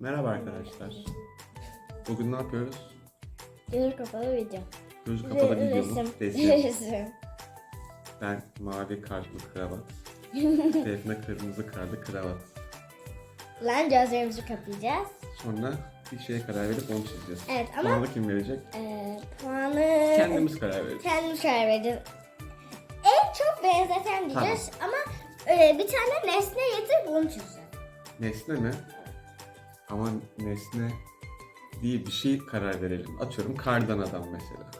Merhaba arkadaşlar. Bugün ne yapıyoruz? Gözü kapalı video. Gözü kapalı Re- video mu? resim. Resim. Resim. Ben mavi kartlı kravat. Defne kırmızı kartlı kravat. Lan gözlerimizi kapayacağız. Sonra bir şeye karar verip onu çizeceğiz. Evet ama Puanı kim verecek? e, puanı Kendimiz karar vereceğiz. kendimiz karar vereceğiz. En çok benzeten diyeceğiz ama e, bir tane nesne getir bunu çizeceğiz. Nesne mi? Ama nesne değil bir şey karar verelim. Atıyorum kardan adam mesela.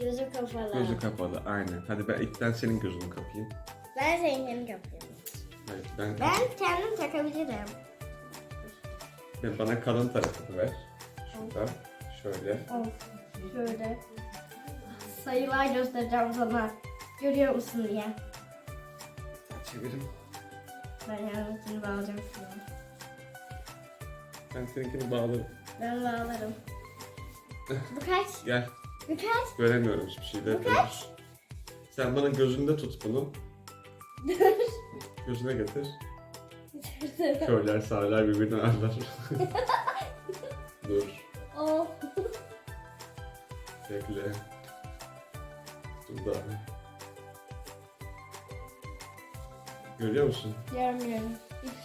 Gözü kapalı. Gözü kapalı aynen. Hadi ben ilk ben senin gözünü kapayım. Ben seninkini kapıyorum. Hayır, ben, Ben kendim takabilirim. ben bana kalın tarafını ver. Şurada. Şöyle. Şöyle. Sayılar göstereceğim sana. Görüyor musun diye. Çevirin. Ben yanımkini bağlayacağım şunu. Ben seninkini bağlarım. Ben bağlarım. Bu kaç? Gel. Bu kaç? Göremiyorum hiçbir şey de. Sen bana gözünde tut bunu. Gözüne getir. Köyler sağlar birbirini ağırlar. Dur. Oh. Bekle. Dur daha. Görüyor musun? Görmüyorum.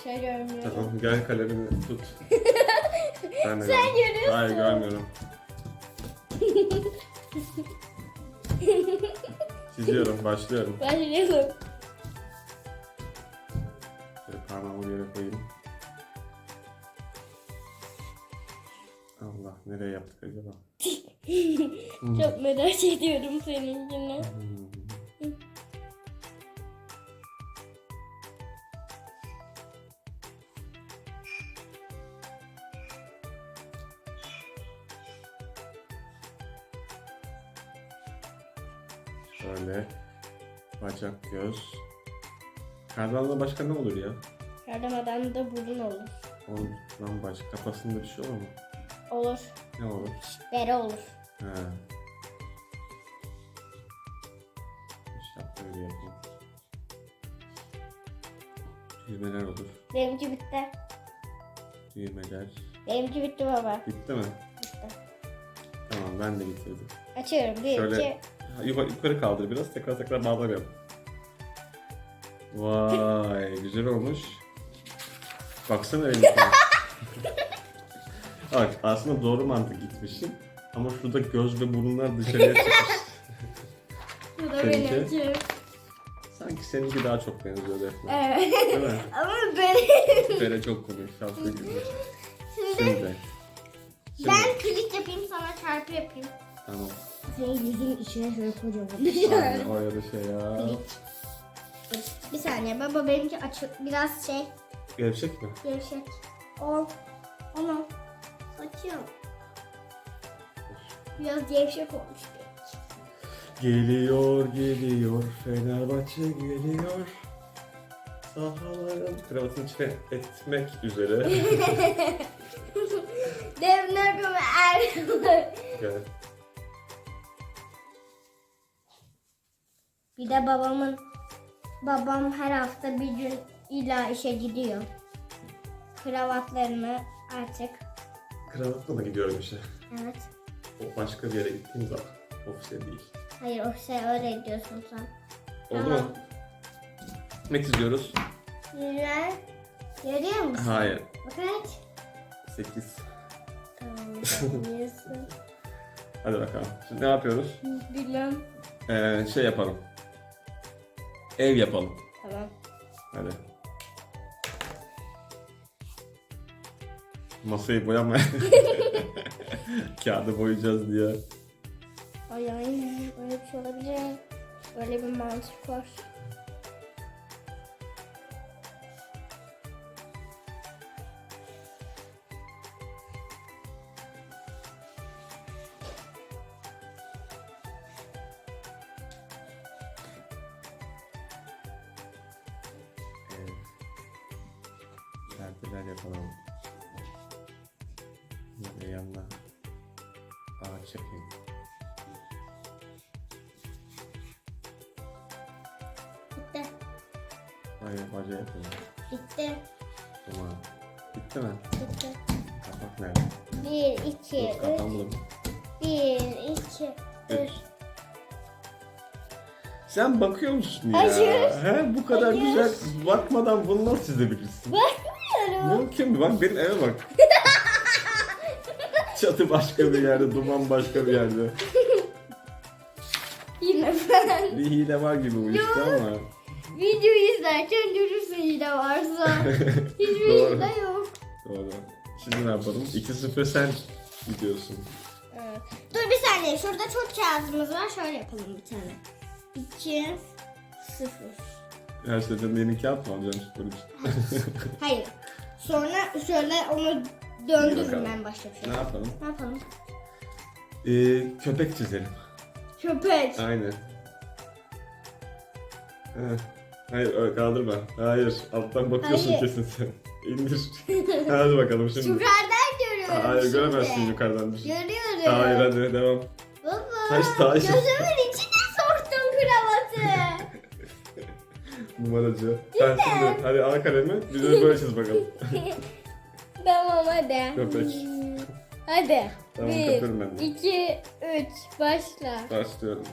Şey görmüyorum. Tamam gel kalemini tut. Ben de Sen görmüyorum. görüyorsun. Hayır görmüyorum. Çiziyorum, başlıyorum. Başlayalım. Şöyle parmağımı yere koyayım. Allah nereye yaptık acaba? Çok merak ediyorum seninkini. Hmm. Göz. Kardanla başka ne olur ya? Kardan da burun olur. Ondan başka kafasında bir şey olur mu? Olur. Ne olur? Bere olur. He. İşte böyle yapayım. Düğmeler olur. Benimki bitti. Düğmeler. Benimki bitti baba. Bitti mi? Bitti. Tamam ben de bitirdim. Açıyorum. Bir, Şöyle- iki. Yukarı, yukarı kaldır biraz tekrar tekrar bağlarım. Vay güzel olmuş. Baksana benimkine. Bak aslında doğru mantık gitmişim. Ama şurada göz ve burunlar dışarıya çıkmış. Bu da Seninki? benimki. Sanki seninki daha çok benziyor Defne. Evet. Değil mi? Ama benim. Bere çok komik gibi. Şimdi Şimdi. Şimdi. ben klik yapayım sana çarpı yapayım. Tamam. Senin yüzünün içine şöyle kocaman. Aynen, o ya da şey ya. Klik. Bir saniye baba benimki açık biraz şey Gevşek mi? gevşek. O onu açıyorum. Biraz gevşek olmuş. Geliyor geliyor Fenerbahçe geliyor. Sahaların kravatın içine etmek üzere. Devne gibi er. Gel. Bir de babamın babam her hafta bir gün illa işe gidiyor. Kravatlarını artık Kravatla mı gidiyorum işe? evet. O başka bir yere gittiğim zaman. Ofise değil. Hayır o şey öyle gidiyorsun sen. Oldu Tamam. mu? Ne çiziyoruz? Güzel. Görüyor musun? Hayır. Kaç. 8. Tamam. Hadi bakalım. Şimdi ne yapıyoruz? Bilmem. Ee, şey yapalım. Ev yapalım. Tamam. Hadi. Masayı boyama. Kağıdı boyayacağız diye. Ay aynen öyle bir şey olabilir. Böyle bir mantık var. Hayır baca yapayım. Bitti. Tamam. Bitti mi? Bitti. Bak nerede? Bir, iki, Dur üç. kafamda. Bir, iki, üç. Sen bakıyor musun ya? Hayır. He, bu kadar Hayır. güzel bakmadan bunu nasıl çizebilirsin? Bakmıyorum. Mümkün mü? Bak benim eve bak. Çatı başka bir yerde, duman başka bir yerde. Yine ben. Bir hile var gibi bu işte ama. Videoyu izlerken görürsün hile varsa. Hiçbir Doğru. hile yok. Doğru. Şimdi ne yapalım? 2-0 sen gidiyorsun. Evet. Dur bir saniye. Şurada çok kağıdımız var. Şöyle yapalım bir tane. 2 0. Her şeyden yeni kağıt mı alacaksın spor için? Hayır. Sonra şöyle onu döndürürüm ben başka bir şey. ne yapalım? Ne yapalım? Ee, köpek çizelim. Köpek. Aynen. Hayır kaldırma. Hayır alttan bakıyorsun Hayır. kesin sen. İndir. hadi bakalım şimdi. Yukarıdan görüyorum Hayır şimdi. göremezsin yukarıdan. Düş. Görüyorum. Hayır hadi devam. Baba. Taş, taş. Gözümün içine soktum kravatı. Numaracı. Sen şimdi hadi al kalemi. Bir de böyle çiz bakalım. tamam hadi. Köpek. Hadi. Tamam, Bir, ben de. iki, üç. Başla. Başlıyorum.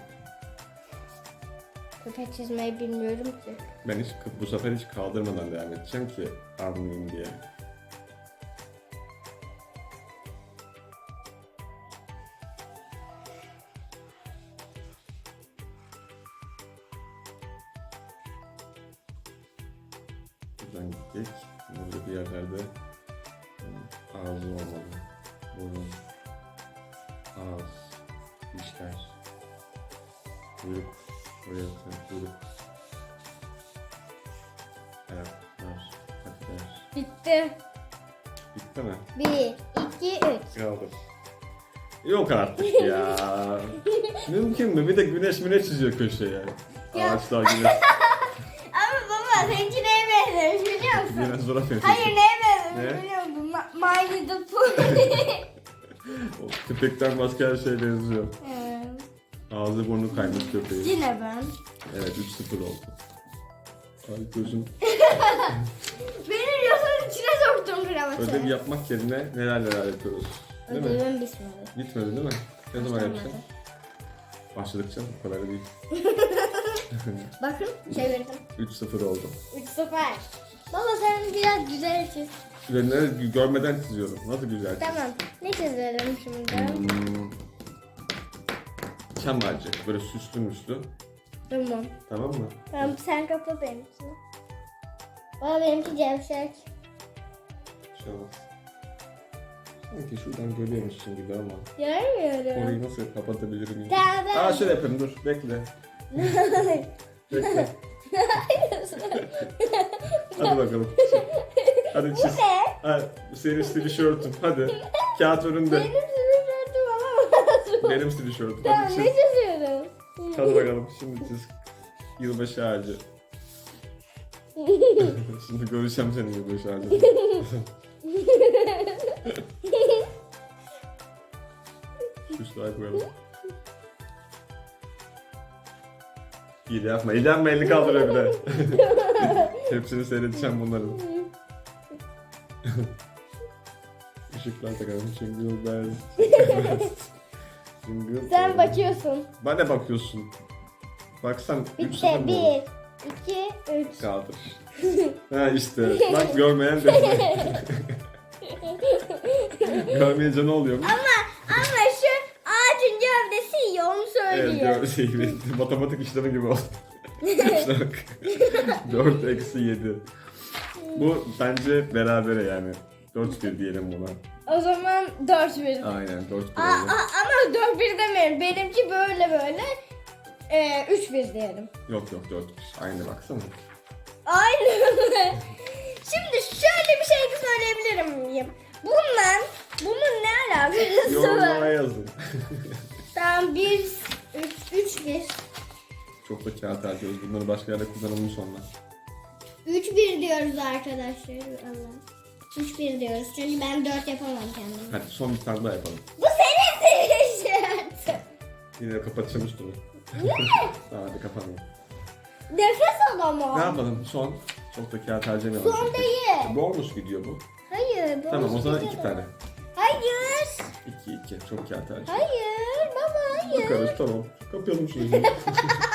Köpek çizmeyi bilmiyorum ki. Ben hiç bu sefer hiç kaldırmadan devam edeceğim ki anlayayım diye. Buradan gittik. Burada bir yerlerde hmm, ağzı olmalı. Burun, ağız, dişler, kuyruk, buraya sen kuyruk, ayaklar, patiler. Bitti. Bitti mi? Bir, iki, üç. Kaldı. Yok artık ya. Mümkün mü? Bir de güneş müneş çiziyor köşeye. Ya. Ağaçlar güneş. Ama baba seninki neye benzemiş biliyor musun? Yine zora benziyor. Hayır neye benzemiş Ne? biliyor musun? Ma- My Little Pony. O köpekten başka her şey benziyor. Ee, Ağzı burnu kaymış köpeği. Yine ben. Evet 3-0 oldu. Ay gözüm. Benim yosunun içine soktum kravatı. Ödev yapmak yerine neler neler yapıyoruz. Değil mi? Ödevim bitmedi. Bitmedi değil mi? Ne zaman Başlamadı. yapacaksın? Başladıkça bu kadar değil. Bakın çevirdim. 3-0 oldu. 3-0. Baba sen biraz güzel çiz. Ve ne görmeden çiziyorum. Nasıl güzel çiz. Tamam. Ne çizelim şimdi? Hmm. Çam ağacı. Böyle süslü müslü. Tamam. Tamam mı? Tamam sen kapa benimkini. Baba benimki gevşek. Şu an. Sanki şuradan görüyormuşsun gibi ama. Görmüyorum. Orayı nasıl kapatabilirim? Tamam, ben- Aa şöyle yapayım dur. Bekle. Bekle. Hadi bakalım. Hadi çiz. ne? Hadi, senin stilişörtün. Hadi. Kağıt önünde. Benim alamazsın. Benim stilişörtüm. Tamam Hadi ne çiz. çiziyorum? Hadi bakalım şimdi çiz. Yılbaşı ağacı. Şimdi göreceğim senin yılbaşı ağacını. Kuşlar koyalım. İyi de yapma. Elini kaldırıyor bir de. Hepsini seyredeceğim bunların. Işıklar takalım. Jingle bells. Jingle Sen bells. bakıyorsun. Bana bakıyorsun. Baksan 3 Bitti. olur? Bir, iki, üç. Kaldır. ha işte. Bak görmeyen de. Görmeyince ne oluyor? Ama ama şu ağacın gövdesi iyi onu Evet, söylüyor. şey, matematik işlemi gibi oldu. Bak. 4 eksi 7. Bu bence berabere yani. 4-1 diyelim buna. O zaman dört bir. Aynen 4-1 Aa, oldu. ama dört bir demeyelim. Benimki böyle böyle. Ee, üç bir diyelim. Yok yok 4 Aynı baksana. Aynen. Şimdi şöyle bir şey de söyleyebilir miyim? Bundan, bunun ne alakası Yorumlara var? yazın. Tamam bir, üç, üç bir. Çok da kağıt harcıyoruz. Bunları başka yerde kullanalım sonra. Üç bir diyoruz arkadaşlar. Allah. Üç bir diyoruz. Çünkü ben dört yapamam kendim. Hadi son bir tane daha yapalım. Bu senin tişörtün. Yine kapatacağım üstünü. tamam hadi kapanalım. Nefes al ama. Ne yapalım? Son. Çok da kağıt harcamayalım. Son değil. Bonus video bu. Hayır. bu Tamam o zaman iki tane. 2 2. Çok kağıt harcı. Hayır baba hayır. Bakarız tamam. Kapayalım şunu.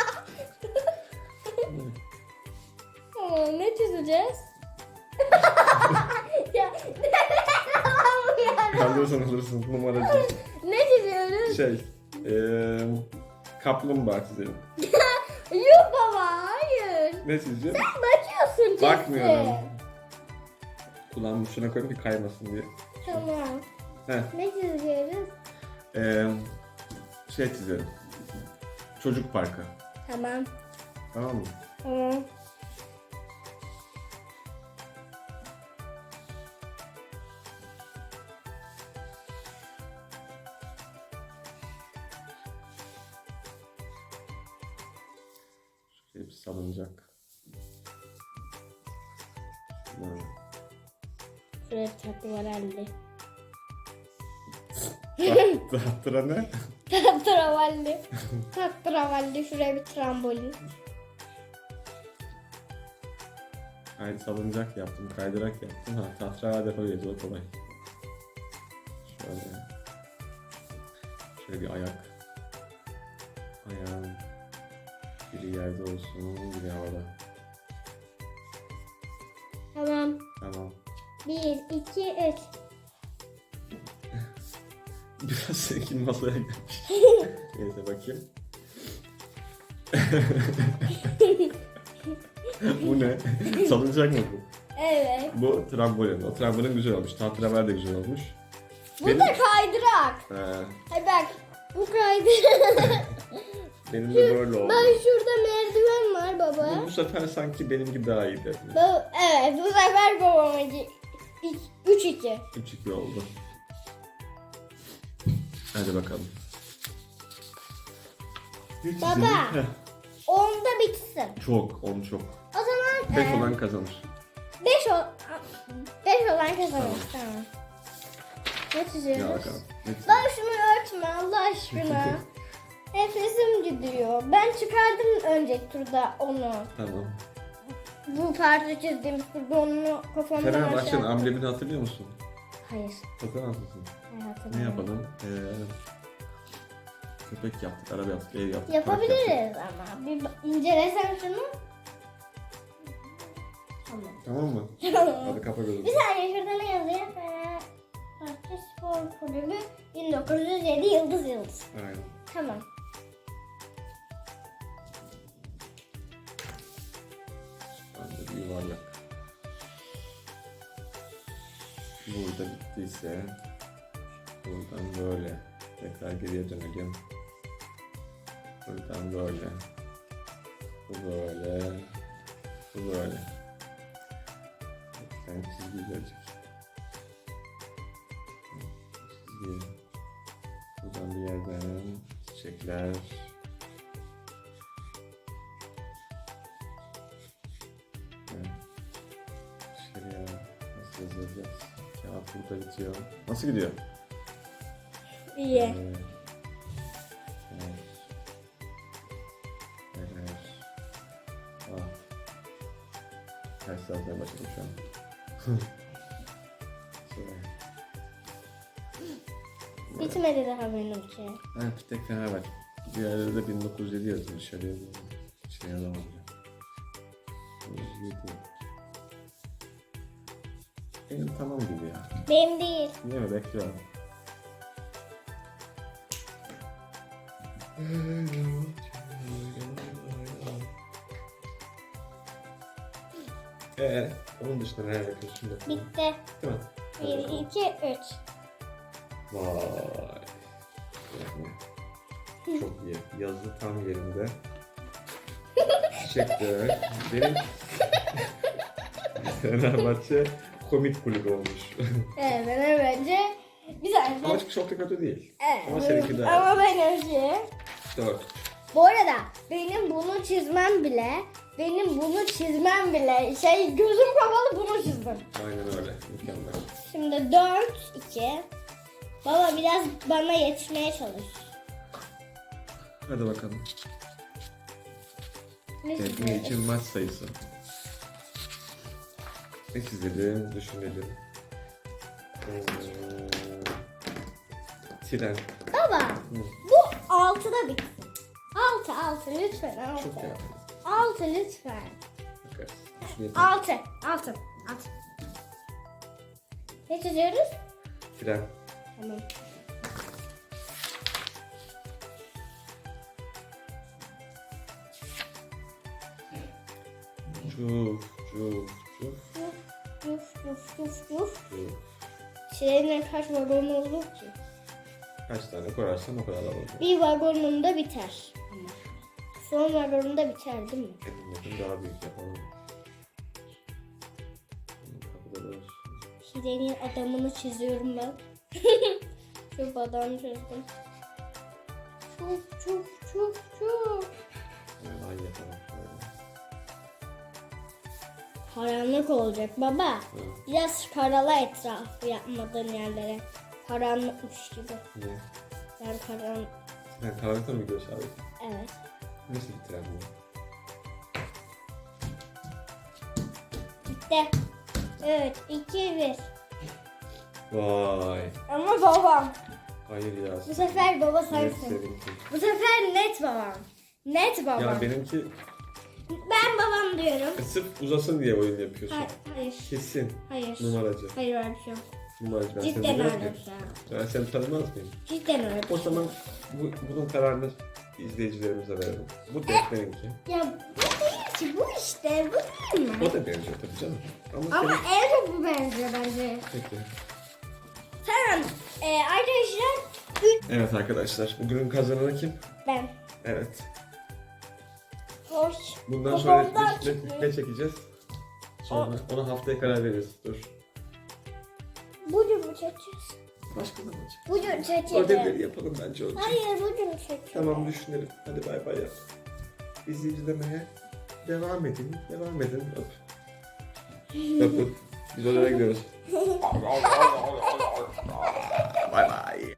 ne Kaldırırsan alırsın numaracı. Ne çiziyoruz? Şey. Eee kaplumbağa çizelim. Yok baba hayır. Ne çizeceğim? Bakıyorsun çizsin. Bakmıyorum. Kulağımı şuna koyayım ki kaymasın diye. Tamam. Heh. Ne çiziyoruz? Eee şey çizelim. Çocuk parkı. Tamam. Tamam mı? Tamam. Hepsi salınacak. Şunlar. Şuraya tatlı var halde. Taht- Tahtıra ne? Tatravalli. Tatravalli. Şuraya bir trambolin. Hayır salıncak yaptım, kaydırak yaptım. Ha tahtıra yapabiliriz, o kolay. Şöyle. Şöyle bir ayak. Biri yerde olsun, biri havada. Tamam. Tamam. Bir, iki, üç. Biraz senin masaya gelmiş. Neyse bakayım. bu ne? Salıncak mı bu? Evet. Bu trambolin. O trambolin güzel olmuş. Tahtraver de güzel olmuş. Bu Benim- da kaydırak. He, Hadi bak. Bu kaydırak. Benim de böyle oldu. Bak şurada merdiven var baba. Bu, bu sefer sanki benim gibi daha iyiydi. Baba evet bu sefer babamınki. 3-2. 3-2 oldu. Hadi bakalım. Ne Baba. çizelim? Heh, Onda bitsin. Çok, on çok. O zaman 5 e, olan kazanır. 5 ol 5 olan kazanır. Tamam. Ne Ya çiziyoruz? bakalım. Ne çizelim? Bak şunu örtme Allah aşkına. Nefesim gidiyor. Ben çıkardım önceki turda onu. Tamam. Bu parça çizdiğim turda onu kafamdan Fenerbahçe'nin aşağı. amblemini hatırlıyor musun? Hayır. Hatırlamaz mısın? Ne yapalım? Ee, köpek yaptık, araba yaptık, ev yaptık. park yaptık. Yapabiliriz ama. Bir ba- incelesen şunu. Tamam. Tamam mı? Hadi kapa gözünü. Bir saniye şurada ne yazıyor? Fenerbahçe Spor Kulübü 1907 Yıldız Yıldız. Aynen. Tamam. Yuvarlak. Burada bittiyse buradan böyle tekrar geriye dönelim. Buradan böyle. Bu böyle. Bu böyle. Tane çizgi gelecek. Çizgi. Buradan bir yerden çiçekler. Burada bitiyor. Nasıl gidiyor? İyi. Evet. Evet. Evet. Ah. Ters yazmaya başladım şu an. Şöyle. Bitmedi daha benimki. Ha, bir tek Fenerbahçe. Bir yerde de 1907 yazıyor dışarıya. Şey yazamadım. 1907. Benim tamam gibi ya. Benim değil. Niye mi? Bekliyorum. Ee, onun dışında neler yapıyorsun bakalım? Bitti. Değil mi? Hadi 1, bakalım. 2, 3. Vay. Çok iyi. Yazı tam yerinde. Çiçek de. Benim Fenerbahçe komik kulübü olmuş. Evet ben bence saniye. Ama çok da kötü değil. Evet. Ama seninki daha. Ama benimki. Dört. Bu arada benim bunu çizmem bile benim bunu çizmem bile şey gözüm kapalı bunu çizdim. Aynen öyle. Mükemmel. Şimdi 4 2 Baba biraz bana yetişmeye çalış. Hadi bakalım. Ne için maç sayısı. Ne çizelim, düşünelim. Hmm. Tren. Baba bu altıda bitsin. Altı altı lütfen altı. Çok yaptınız. Altı lütfen. Bakarız. Altı. Altı. Altı. Ne çiziyoruz? Tren. Tamam. Çuf, çuf, çuf, Yuf yuf. çuf. Trenin kaç vagonu olur ki? Kaç tane koyarsan o kadar alacağım. Bir vagonunda biter. Son vagonunda biter değil mi? Yakın daha büyük yapalım. Kapıda da adamını çiziyorum ben. Şu adam çizdim. Çok çok çok çok. Karanlık olacak baba. Biraz karala etrafı yapmadığın yerlere. Karanlıkmış gibi. Ne? Ben karan... Sen karanlıkta mı gidiyorsun abi? Evet. Nasıl tren bu? Bitti. Evet. iki bir. Vay. Ama babam. Hayır ya. Bu sefer baba sensin. Bu sefer net babam. Net babam. Ya benimki Ben babam diyorum. e, sırf uzasın diye oyun yapıyorsun. Hayır. Hayır. Kesin. Hayır. Numaracı. Hayır öyle bir şey yok. Numaracı. Ben seni Cidden tanımaz öyle bir şey yok. Ben seni tanımaz mıyım? Cidden öyle bir O şey zaman bu, bunun kararını izleyicilerimize verelim. Bu defnerinki. Ya bu değil ki bu işte. Bu değil mi? O da benziyor tabii canım. Ama, Ama senin... en çok bu benziyor bence. Peki. Tamam. Ee, arkadaşlar. Evet arkadaşlar. Bugünün kazananı kim? Ben. Evet. Hoş. Bundan sonra ne, ne, ne çekeceğiz? Sonra ona haftaya karar veririz. Dur. Bugün mü çekeceğiz? Başka zaman çek. Bugün Ödevleri çekeceğiz. yapalım bence önce. Hayır bugün çekeceğiz. Tamam düşünelim. Hadi bay bay yap. Bizi izlemeye devam edin. Devam edin. Öp. Öp öp. Biz odaya gidiyoruz. bay bay.